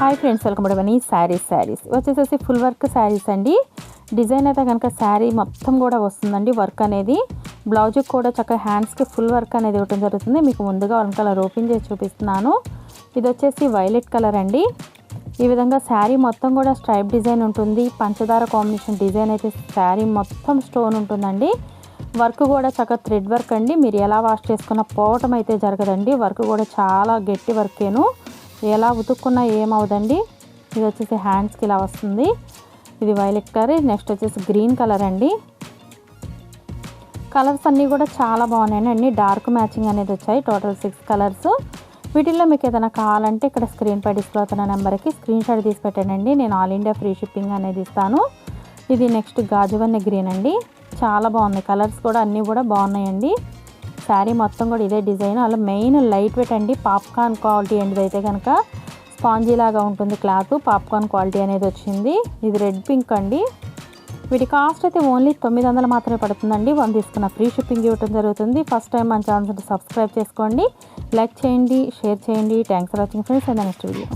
Hi friends welcome బడవని saris saris వచ్చేసేసి full work saris అండి. డిజైన్ అయితే కనుక శారీ మొత్తం కూడా వస్తుందండి వర్క్ అనేది. బ్లౌజ్కి కూడా చక్కగా హ్యాండ్స్కి ఫుల్ వర్క్ అనేది ఇవ్వడం జరుగుతుంది. మీకు ముందుగా వన్ కలర్ ఓపెన్ చేసి చూపిస్తున్నాను. ఇది వచ్చేసి వైలెట్ కలర్ అండి. ఈ విధంగా శారీ మొత్తం కూడా స్ట్రైప్ డిజైన్ ఉంటుంది. పంచదార కాంబినేషన్ డిజైన్ అయితే శారీ మొత్తం స్టోన్ ఉంటుందండి. వర్క్ కూడా చక్కగా థ్రెడ్ వర్క్ అండి. మీరు ఎలా వాష్ చేసుకున్న పోవటం అయితే జరగదండి. వర్క్ కూడా చాలా గట్టి వర్కేను ఎలా ఉతుక్కున్నా ఏమవుదండి ఇది వచ్చేసి హ్యాండ్స్కి ఇలా వస్తుంది. ఇది వైలెట్ కలర్ నెక్స్ట్ వచ్చేసి గ్రీన్ కలర్ అండి. కలర్స్ అన్నీ కూడా చాలా బాగున్నాయండి. అన్ని డార్క్ మ్యాచింగ్ అనేది వచ్చాయి. Total six colours. వీటిల్లో మీకు ఏదైనా కావాలంటే ఇక్కడ స్క్రీన్ పై డిస్ప్లే అవుతున్న నెంబర్కి స్క్రీన్ షాట్ తీసి పెట్టానండి నేను ఆల్ ఇండియా ఫ్రీ షిప్పింగ్ అనేది ఇస్తాను. ఇది నెక్స్ట్ గాజువన్నీ గ్రీన్ అండి. చాలా బాగున్నాయి. కలర్స్ కూడా అన్నీ కూడా బాగున్నాయండి. శారీ మొత్తం కూడా ఇదే డిజైన్. అలా మెయిన్ లైట్ వెయిట్ అండి. పాప్కార్న్ క్వాలిటీ అండి అయితే కనుక స్పాంజీ లాగా ఉంటుంది క్లాత్. పాప్కార్న్ క్వాలిటీ అనేది వచ్చింది. ఇది రెడ్ పింక్ అండి. వీటి కాస్ట్ అయితే ఓన్లీ తొమ్మిది వందలు మాత్రమే పడుతుందండి. వన్ తీసుకున్న ఫ్రీ షిప్పింగ్ ఇవ్వడం జరుగుతుంది. ఫస్ట్ టైం మన ఛానల్ సబ్స్క్రైబ్ చేసుకోండి. లైక్ చేయండి షేర్ చేయండి. Thanks for watching friends. And next video.